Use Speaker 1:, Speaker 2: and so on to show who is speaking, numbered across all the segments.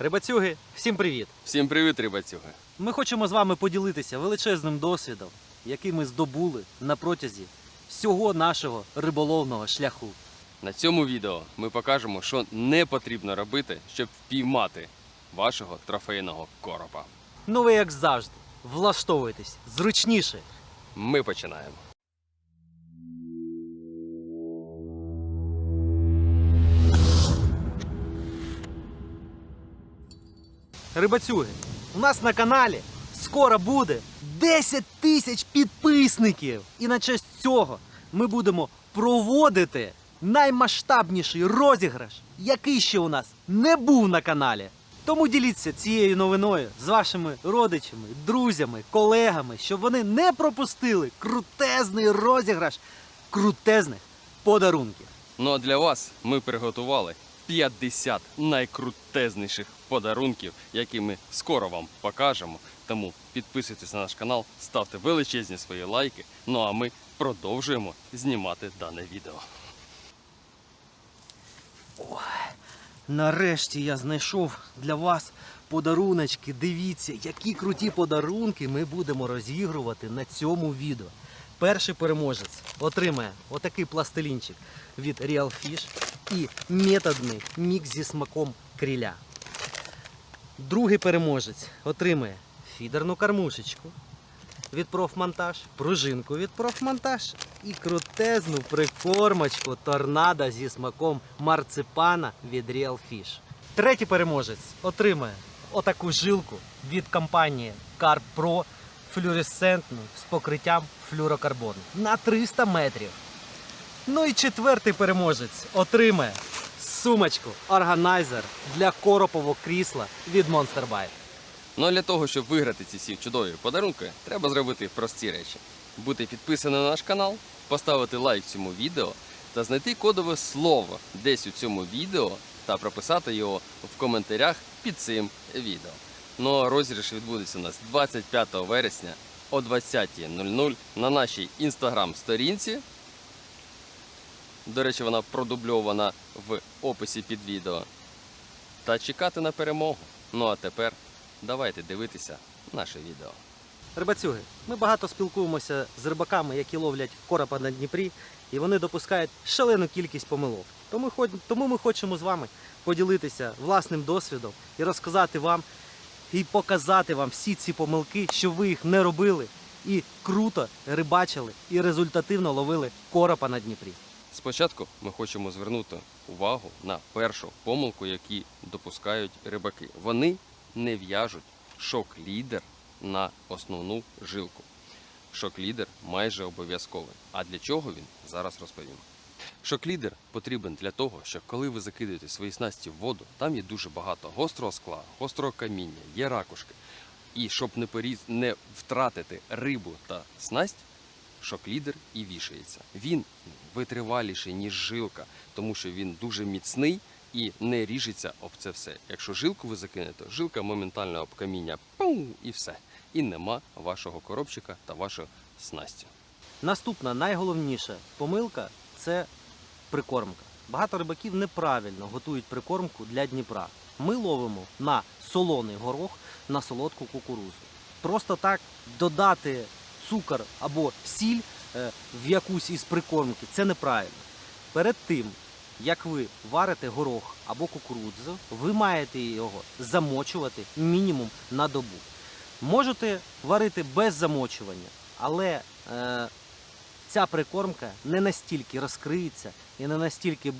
Speaker 1: Рибацюги, всім привіт!
Speaker 2: Всім привіт, рибацюги!
Speaker 1: Ми хочемо з вами поділитися величезним досвідом, який ми здобули на протязі всього нашого риболовного шляху.
Speaker 2: На цьому відео ми покажемо, що не потрібно робити, щоб впіймати вашого трофейного коропа.
Speaker 1: Ну ви як завжди, влаштовуйтесь зручніше.
Speaker 2: Ми починаємо.
Speaker 1: Рибацюги, у нас на каналі скоро буде 10 тисяч підписників. І на честь цього ми будемо проводити наймасштабніший розіграш, який ще у нас не був на каналі. Тому діліться цією новиною з вашими родичами, друзями, колегами, щоб вони не пропустили крутезний розіграш крутезних подарунків.
Speaker 2: Ну а для вас ми приготували 50 найкрутезніших подарунків, які ми скоро вам покажемо. Тому підписуйтесь на наш канал, ставте величезні свої лайки. Ну а ми продовжуємо знімати дане відео.
Speaker 1: Нарешті я знайшов для вас подаруночки. Дивіться, які круті подарунки ми будемо розігрувати на цьому відео. Перший переможець отримає отакий пластилінчик від Real Fish і методний мікс зі смаком кріля. Другий переможець отримає фідерну кормушечку від профмонтаж, пружинку від профмонтаж і крутезну прикормочку торнадо зі смаком марципана від Real Fish. Третій переможець отримає отаку жилку від компанії Carp Pro флюоресцентну з покриттям флюрокарбону на 300 метрів. Ну і четвертий переможець отримає сумочку органайзер для коропового крісла від Monster Bite.
Speaker 2: Ну а для того, щоб виграти ці всі чудові подарунки, треба зробити прості речі: бути підписаним на наш канал, поставити лайк цьому відео та знайти кодове слово десь у цьому відео та прописати його в коментарях під цим відео. Ну а розіграш відбудеться у нас 25 вересня о 20.00 на нашій інстаграм-сторінці. До речі, вона продубльована в описі під відео. Та чекати на перемогу. Ну а тепер давайте дивитися наше відео.
Speaker 1: Рибацюги, ми багато спілкуємося з рибаками, які ловлять коропа на Дніпрі, і вони допускають шалену кількість помилок. Тому, тому ми хочемо з вами поділитися власним досвідом і розказати вам і показати вам всі ці помилки, щоб ви їх не робили, і круто рибачили і результативно ловили коропа на Дніпрі.
Speaker 2: Спочатку ми хочемо звернути увагу на першу помилку, які допускають рибаки. Вони не в'яжуть шок-лідер на основну жилку. Шок-лідер майже обов'язковий. А для чого він зараз розповім. Шок-лідер потрібен для того, що коли ви закидаєте свої снасті в воду, там є дуже багато гострого скла, гострого каміння, є ракушки. І щоб не поріз... не втратити рибу та снасть, шок-лідер і вішається. Він витриваліший, ніж жилка, тому що він дуже міцний і не ріжеться об це все. Якщо жилку ви закинете, жилка моментально об каміння пум, і все. І нема вашого коробчика та вашої снасті.
Speaker 1: Наступна найголовніша помилка це прикормка. Багато рибаків неправильно готують прикормку для Дніпра. Ми ловимо на солоний горох, на солодку кукурузу. Просто так додати цукор або сіль е, в якусь із прикормки це неправильно. Перед тим, як ви варите горох або кукурудзу, ви маєте його замочувати мінімум на добу. Можете варити без замочування, але е, ця прикормка не настільки розкриється і не настільки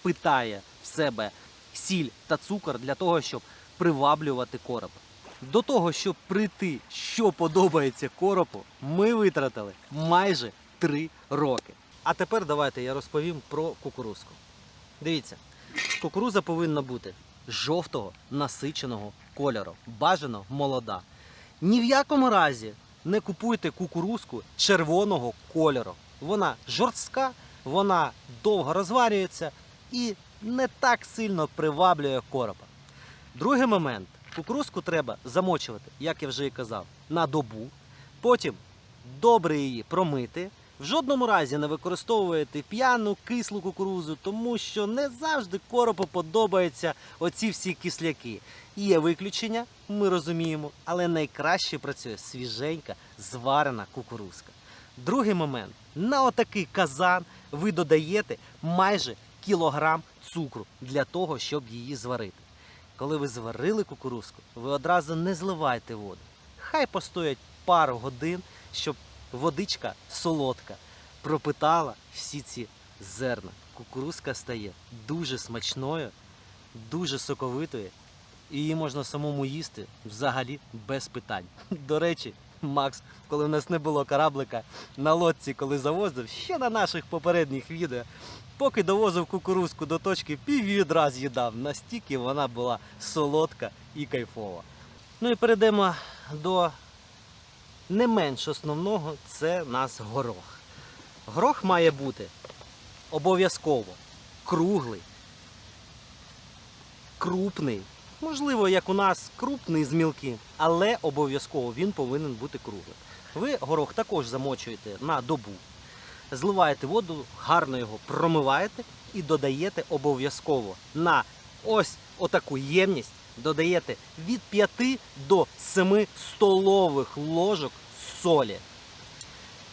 Speaker 1: впитає в себе сіль та цукор для того, щоб приваблювати коропа. До того, щоб прийти, що подобається коропу, ми витратили майже 3 роки. А тепер давайте я розповім про кукурузку. Дивіться, кукуруза повинна бути жовтого насиченого кольору, бажано молода. Ні в якому разі не купуйте кукурузку червоного кольору. Вона жорстка, вона довго розварюється і не так сильно приваблює коропа. Другий момент: кукурузку треба замочувати, як я вже і казав, на добу. Потім добре її промити В жодному разі не використовуєте п'яну кислу кукурузу, тому що не завжди коропу подобаються оці всі кисляки. Є виключення, ми розуміємо, але найкраще працює свіженька зварена кукурузка. Другий момент: на отакий казан ви додаєте майже кілограм цукру для того, щоб її зварити. Коли ви зварили кукурузку, ви одразу не зливайте воду. Хай постоять пару годин, щоб водичка солодка пропитала всі ці зерна. Кукурузка стає дуже смачною, дуже соковитою, і її можна самому їсти взагалі без питань. До речі, Макс, коли в нас не було кораблика на лодці, коли завозив, ще на наших попередніх відео, поки довозив кукурузку до точки, піввідра з'їдав. Настільки вона була солодка і кайфова. Ну і перейдемо до не менш основного це нас горох. Горох має бути обов'язково круглий, крупний. Можливо, як у нас крупний з мілки, але обов'язково він повинен бути круглим. Ви горох також замочуєте на добу, зливаєте воду, гарно його промиваєте і додаєте обов'язково на ось отаку ємність додаєте від 5 до 7 столових ложок солі.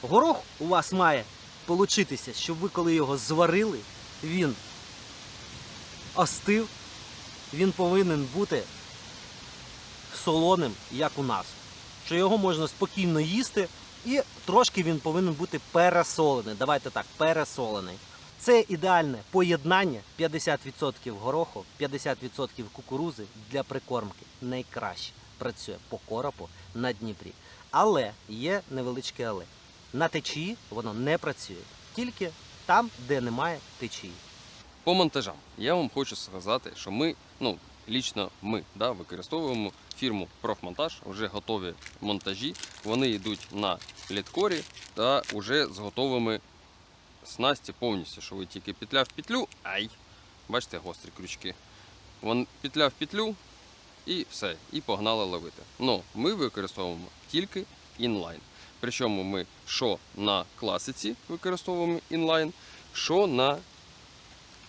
Speaker 1: Горох у вас має получитися, щоб ви коли його зварили, він остив, він повинен бути солоним, як у нас. Що його можна спокійно їсти, і трошки він повинен бути пересолений. Давайте так, пересолений. Це ідеальне поєднання 50% гороху, 50% кукурузи для прикормки. Найкраще працює по коропу на Дніпрі. Але є невеличке але. На течії воно не працює. Тільки там, де немає течії.
Speaker 2: По монтажам я вам хочу сказати, що ми, ну лічно ми, да, використовуємо фірму Профмонтаж, вже готові монтажі. Вони йдуть на літкорі та вже з готовими снасті повністю, що ви тільки петля в петлю, ай, бачите, гострі крючки. Вон петля в петлю і все, і погнали ловити. Ну, ми використовуємо тільки інлайн. Причому ми що на класиці використовуємо інлайн, що на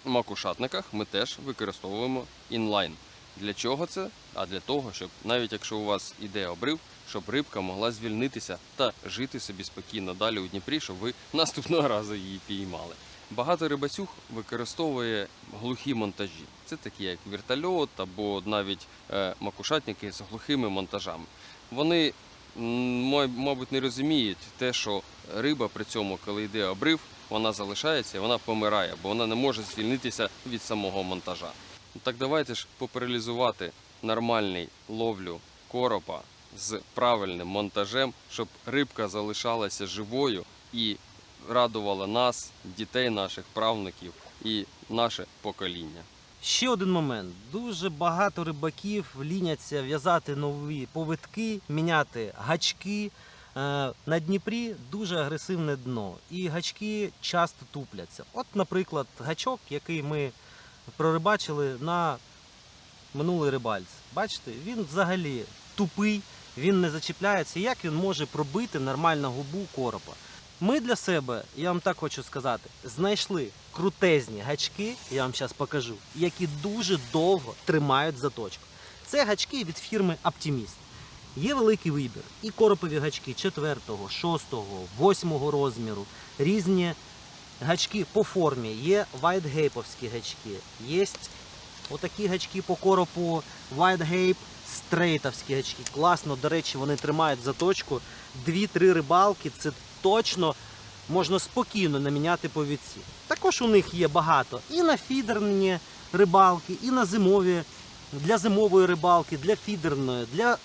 Speaker 2: макушатниках ми теж використовуємо інлайн. Для чого це? А для того, щоб навіть якщо у вас іде обрив, щоб рибка могла звільнитися та жити собі спокійно далі у Дніпрі, щоб ви наступного разу її піймали. Багато рибацюг використовує глухі монтажі. Це такі як вертольот або навіть е, макушатники з глухими монтажами. Вони, мабуть, не розуміють те, що риба при цьому, коли йде обрив, вона залишається і вона помирає, бо вона не може звільнитися від самого монтажа. Ну, Так давайте ж попаралізувати нормальний ловлю коропа з правильним монтажем, щоб рибка залишалася живою і радувала нас, дітей наших правнуків і наше покоління.
Speaker 1: Ще один момент. Дуже багато рибаків ліняться в'язати нові повитки, міняти гачки. Е, На Дніпрі дуже агресивне дно, і гачки часто тупляться. От, наприклад, гачок, який ми прорибачили на минулий рибальці. Бачите, він взагалі тупий, він не зачіпляється. Як він може пробити нормально губу коропа? Ми для себе, я вам так хочу сказати, знайшли крутезні гачки, я вам зараз покажу, які дуже довго тримають заточку. Це гачки від фірми Optimist. Є великий вибір. І коропові гачки 4, 6, 8 розміру, різні гачки по формі. Є вайтгейповські гачки, є отакі гачки по коропу вайтгейп, стрейтовські гачки. Класно, до речі, вони тримають заточку. Дві-три рибалки це точно можна спокійно наміняти повідці. Також у них є багато і на фідерні рибалки, і на зимові, для зимової рибалки, для фідерної, для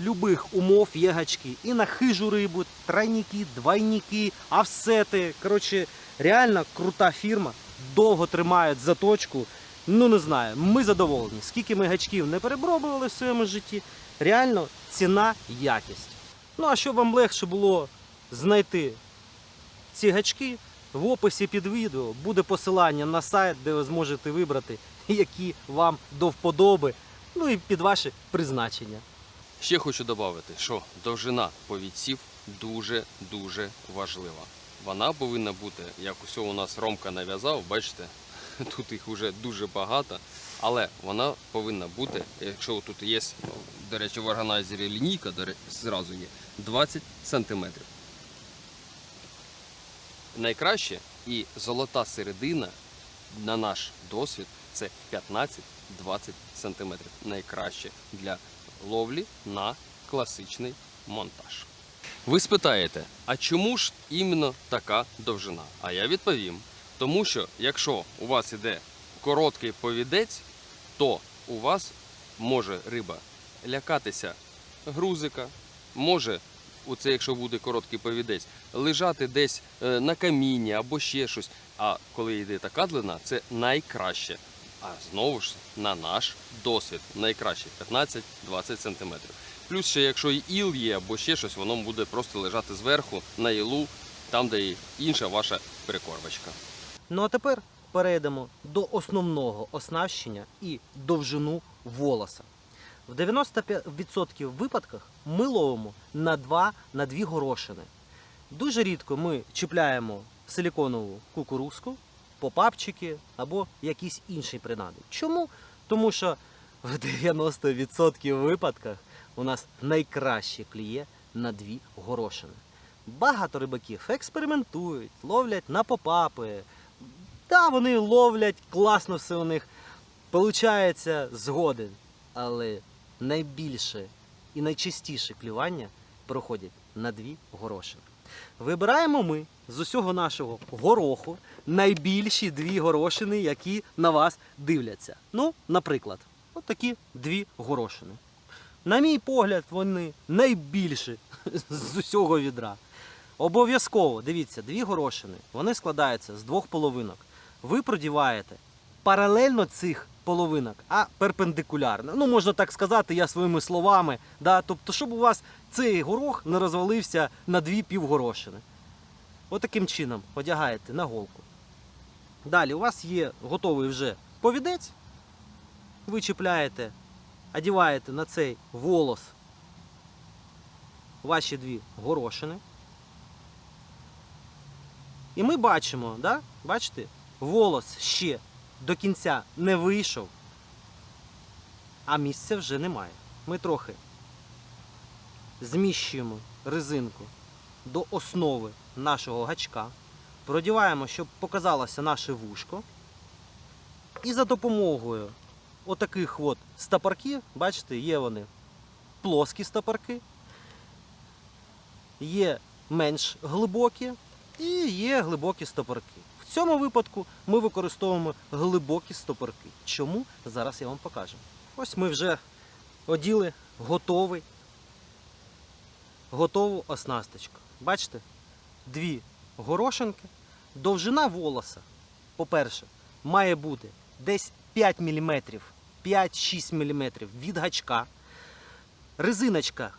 Speaker 1: любих умов є гачки. І на хижу рибу, тройники, двойники, офсети. Коротше, реально крута фірма, довго тримають заточку. Ну не знаю, ми задоволені. Скільки ми гачків не перепробували в своєму житті, реально ціна, якість. Ну а щоб вам легше було знайти ці гачки, в описі під відео буде посилання на сайт, де ви зможете вибрати, які вам до вподоби, ну і під ваше призначення.
Speaker 2: Ще хочу додати, що довжина повідців дуже-дуже важлива. Вона повинна бути, як усе у нас Ромка нав'язав, бачите, тут їх вже дуже багато. Але вона повинна бути, якщо тут є, до речі, в органайзері лінійка, зразу є, 20 сантиметрів. Найкраще і золота середина, на наш досвід, це 15-20 сантиметрів. Найкраще для ловлі на класичний монтаж. Ви спитаєте, а чому ж іменно така довжина? А я відповім: тому що якщо у вас іде короткий повідець, то у вас може риба лякатися грузика, може, оце якщо буде короткий повідець, лежати десь е, на камінні або ще щось. А коли йде така длина, це найкраще. А знову ж на наш досвід найкраще 15-20 см. Плюс ще якщо і іл є або ще щось, воно буде просто лежати зверху на ілу, там, де і інша ваша прикормочка.
Speaker 1: Ну а тепер перейдемо до основного оснащення і довжину волоса. В 95% випадках ми ловимо на 2 на 2 горошини. Дуже рідко ми чіпляємо силіконову кукурузку, попапчики або якісь інші принади. Чому? Тому що в 90% випадках у нас найкраще кліє на дві горошини. Багато рибаків експериментують, ловлять на попапи. Та, вони ловлять, класно все у них получається згоден. Але найбільше і найчастіше клювання проходять на дві горошини. Вибираємо ми з усього нашого гороху найбільші дві горошини, які на вас дивляться. Ну, наприклад, от такі дві горошини. На мій погляд, вони найбільші з усього відра. Обов'язково, дивіться, дві горошини, вони складаються з двох половинок. Ви продіваєте паралельно цих половинок, а перпендикулярно. Ну, можна так сказати, я своїми словами. Да? Тобто, щоб у вас цей горох не розвалився на дві півгорошини. Отаким чином одягаєте на голку. Далі у вас є готовий вже повідець. Ви чіпляєте, одіваєте на цей волос ваші дві горошини. І ми бачимо, да? бачите, волос ще до кінця не вийшов, а місця вже немає. Ми трохи зміщуємо резинку до основи нашого гачка, продіваємо, щоб показалося наше вушко. І за допомогою отаких от стопорків, бачите, є вони плоскі стопорки, є менш глибокі і є глибокі стопорки. В цьому випадку ми використовуємо глибокі стопорки. Чому? Зараз я вам покажу. Ось ми вже оділи готовий, готову оснасточку. Бачите? Дві горошинки. Довжина волоса, по-перше, має бути десь 5 мм, 5-6 мм від гачка. Резиночка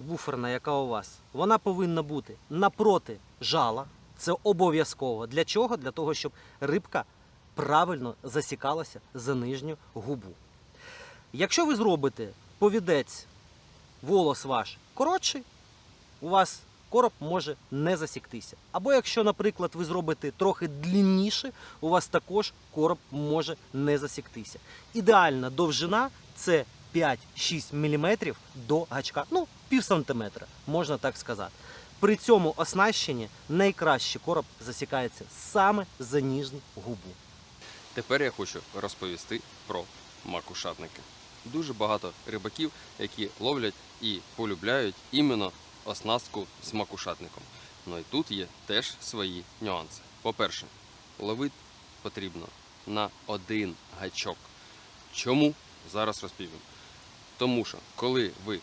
Speaker 1: буферна, яка у вас, вона повинна бути напроти жала. Це обов'язково. Для чого? Для того, щоб рибка правильно засікалася за нижню губу. Якщо ви зробите повідець, волос ваш коротший, у вас короб може не засіктися. Або якщо, наприклад, ви зробите трохи длінніше, у вас також короб може не засіктися. Ідеальна довжина це 5-6 мм до гачка, ну, пів сантиметра, можна так сказати. При цьому оснащенні найкраще короб засікається саме за ніжну губу.
Speaker 2: Тепер я хочу розповісти про макушатники. Дуже багато рибаків, які ловлять і полюбляють іменно оснастку з макушатником. Ну і тут є теж свої нюанси. По-перше, ловити потрібно на один гачок. Чому? Зараз розповім. Тому що коли ви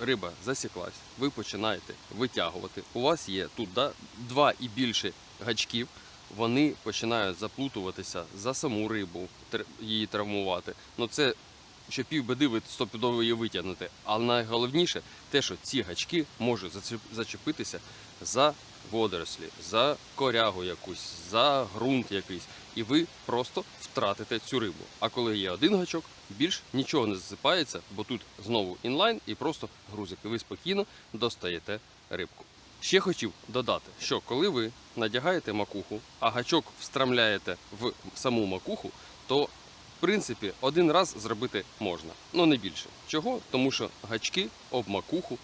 Speaker 2: риба засіклась, ви починаєте витягувати. У вас є тут да, два і більше гачків. Вони починають заплутуватися за саму рибу, її травмувати. Ну це ще півбеди ви стопудово її витягнете. Але найголовніше те, що ці гачки можуть зачеп- зачепитися за водорослі, за корягу якусь, за ґрунт якийсь, і ви просто втратите цю рибу. А коли є один гачок, більш нічого не засипається, бо тут знову інлайн і просто грузик. Ви спокійно достаєте рибку. Ще хотів додати, що коли ви надягаєте макуху, а гачок встромляєте в саму макуху, то принципі один раз зробити можна, ну не більше. Чого? Тому що гачки об макуху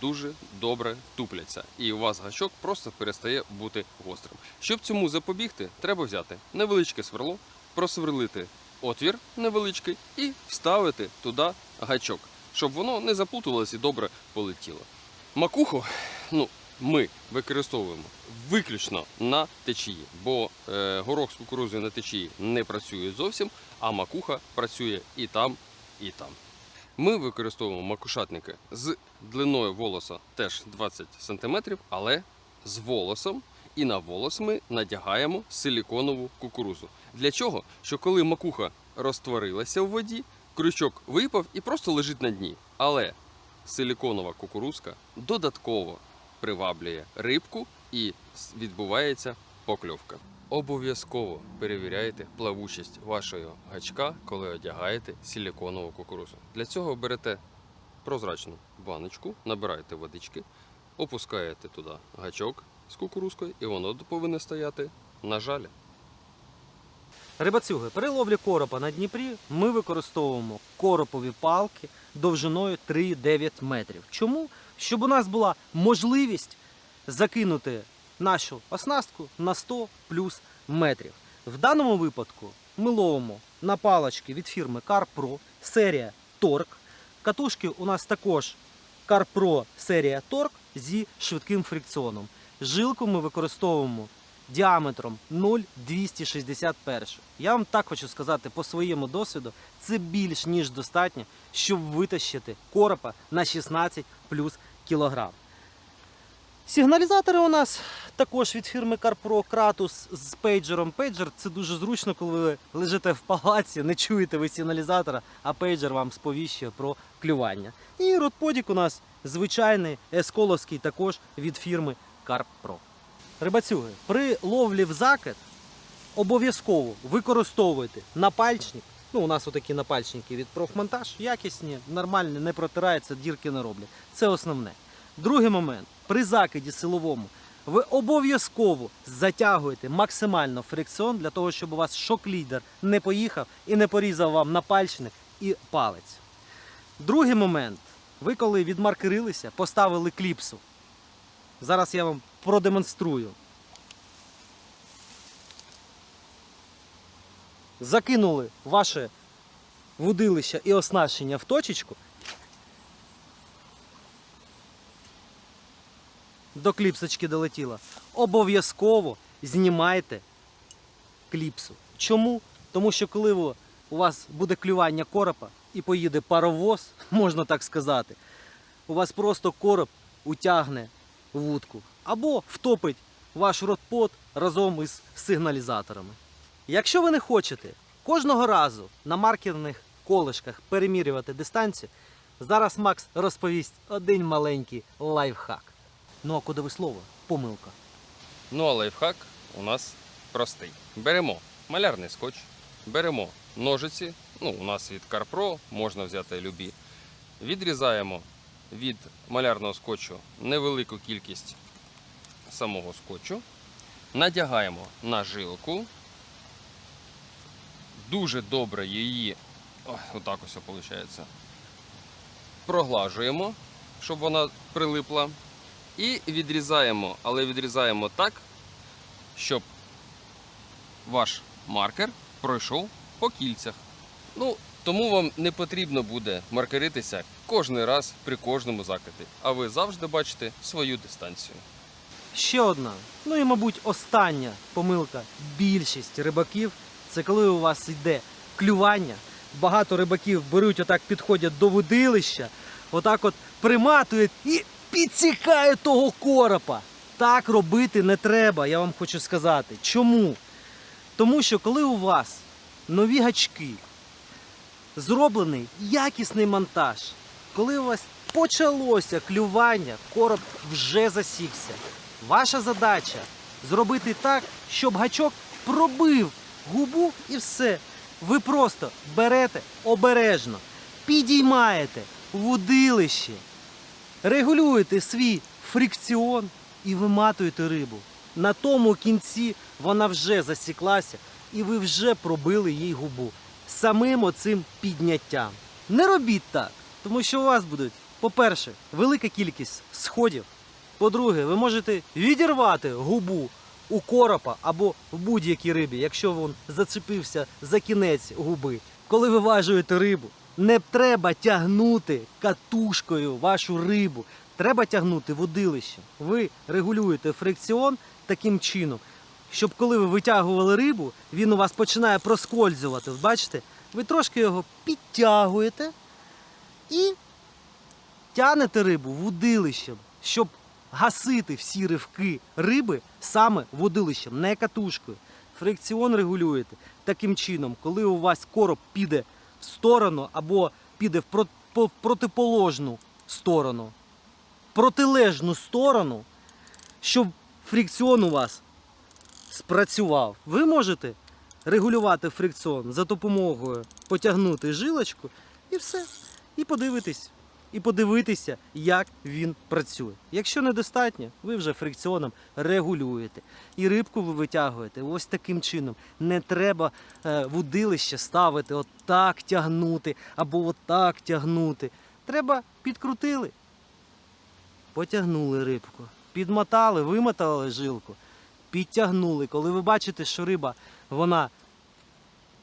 Speaker 2: дуже добре тупляться, і у вас гачок просто перестає бути гострим. Щоб цьому запобігти, треба взяти невеличке сверло, просверлити отвір невеличкий і вставити туди гачок, щоб воно не заплутувалося і добре полетіло. Макуху, ну, ми використовуємо виключно на течії, бо е, горох з кукурузою на течії не працює зовсім, а макуха працює і там, і там. Ми використовуємо макушатники з длиною волоса теж 20 см, але з волосом. І на волос ми надягаємо силіконову кукурузу. Для чого? Що коли макуха розтворилася в воді, крючок випав і просто лежить на дні. Але силіконова кукурузка додатково приваблює рибку і відбувається покльовка. Обов'язково перевіряйте плавучість вашого гачка, коли одягаєте силіконову кукурузу. Для цього берете прозрачну баночку, набираєте водички, опускаєте туди гачок з кукурузкою, і воно повинно стояти на жалі.
Speaker 1: Рибацюги, при ловлі коропа на Дніпрі ми використовуємо коропові палки довжиною 3,9 метрів. Чому? Щоб у нас була можливість закинути нашу оснастку на 100 плюс метрів. В даному випадку ми ловимо на палочки від фірми CarPro серія Torque. Катушки у нас також CarPro серія Torque зі швидким фрикціоном. Жилку ми використовуємо діаметром 0,261. Я вам так хочу сказати по своєму досвіду, це більш ніж достатньо, щоб витащити коропа на 16 плюс кілограм. Сигналізатори у нас також від фірми CarPro Kratos з пейджером. Пейджер це дуже зручно, коли ви лежите в палаці, не чуєте ви сигналізатора, а пейджер вам сповіщує про клювання. І ротподік у нас звичайний есколовський також від фірми CarPro. Рибацюги, при ловлі в закид обов'язково використовуйте напальчник. Ну, у нас отакі напальчники від профмонтаж, якісні, нормальні, не протираються, дірки не роблять. Це основне. Другий момент. При закиді силовому ви обов'язково затягуєте максимально фрикціон для того, щоб у вас шок-лідер не поїхав і не порізав вам напальчник і палець. Другий момент. Ви коли відмаркерилися, поставили кліпсу. Зараз я вам продемонструю. Закинули ваше вудилище і оснащення в точечку. До кліпсочки долетіло. Обов'язково знімайте кліпсу. Чому? Тому що коли у вас буде клювання коропа і поїде паровоз, можна так сказати, у вас просто короб утягне вудку або втопить ваш ротпот разом із сигналізаторами. Якщо ви не хочете кожного разу на маркерних колишках перемірювати дистанцію, зараз Макс розповість один маленький лайфхак. Ну а кодове слово помилка.
Speaker 2: Ну а лайфхак у нас простий. Беремо малярний скотч, беремо ножиці, ну у нас від CarPro, можна взяти любі. Відрізаємо від малярного скотчу невелику кількість самого скотчу, надягаємо на жилку, дуже добре її, отак ось виходить, проглажуємо, щоб вона прилипла. І відрізаємо, але відрізаємо так, щоб ваш маркер пройшов по кільцях. Ну, тому вам не потрібно буде маркеритися кожен раз при кожному закиді, а ви завжди бачите свою дистанцію.
Speaker 1: Ще одна, ну і, мабуть, остання помилка більшість рибаків це коли у вас йде клювання. Багато рибаків беруть, отак підходять до водилища, отак от приматують і підсікають того коропа. Так робити не треба, я вам хочу сказати. Чому? Тому що коли у вас нові гачки, зроблений якісний монтаж, коли у вас почалося клювання, короб вже засікся. Ваша задача зробити так, щоб гачок пробив губу і все. Ви просто берете обережно, підіймаєте вудилище, регулюєте свій фрикціон і виматуєте рибу. На тому кінці вона вже засіклася, і ви вже пробили їй губу самим оцим підняттям. Не робіть так, тому що у вас будуть, по-перше, велика кількість сходів. По-друге, ви можете відірвати губу у коропа або в будь-якій рибі, якщо він зацепився за кінець губи. Коли ви важуєте рибу, не треба тягнути катушкою вашу рибу. Треба тягнути водилище. Ви регулюєте фрикціон таким чином, щоб коли ви витягували рибу, він у вас починає проскользувати. Бачите? Ви трошки його підтягуєте і тянете рибу водилищем, щоб гасити всі ривки риби саме водилищем, не катушкою. Фрикціон регулюєте таким чином, коли у вас короб піде сторону або піде в протиположну сторону, протилежну сторону, щоб фрикціон у вас спрацював. Ви можете регулювати фрикціон за допомогою потягнути жилочку і все. І подивитись. І подивитися, як він працює. Якщо недостатньо, ви вже фрикціоном регулюєте. І рибку ви витягуєте ось таким чином. Не треба е, вудилище ставити, отак тягнути або отак тягнути. Треба підкрутили. Потягнули рибку. Підмотали, вимотали жилку, підтягнули. Коли ви бачите, що риба вона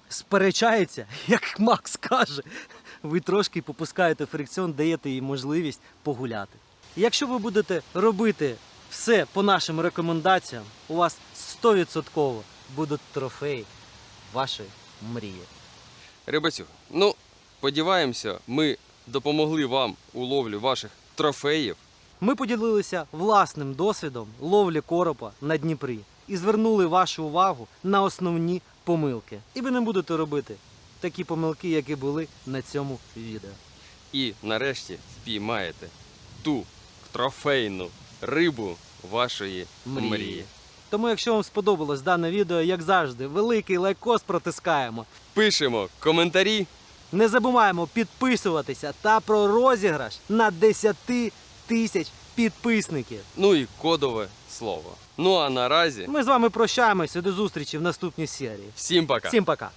Speaker 1: сперечається, як Макс каже, ви трошки попускаєте фрикціон, даєте їй можливість погуляти. Якщо ви будете робити все по нашим рекомендаціям, у вас 100% будуть трофеї вашої мрії.
Speaker 2: Рибацю, ну, сподіваємося, ми допомогли вам у ловлі ваших трофеїв.
Speaker 1: Ми поділилися власним досвідом ловлі коропа на Дніпрі і звернули вашу увагу на основні помилки. І ви не будете робити такі помилки, які були на цьому відео.
Speaker 2: І нарешті впіймаєте ту трофейну рибу вашої
Speaker 1: Мрії.
Speaker 2: мрії.
Speaker 1: Тому, якщо вам сподобалось дане відео, як завжди, великий лайкос протискаємо.
Speaker 2: Пишемо коментарі.
Speaker 1: Не забуваємо підписуватися та про розіграш на 10 тисяч підписників.
Speaker 2: Ну і кодове слово. Ну а наразі
Speaker 1: Ми з вами прощаємося до зустрічі в наступній серії.
Speaker 2: всім пока.
Speaker 1: Всім пока!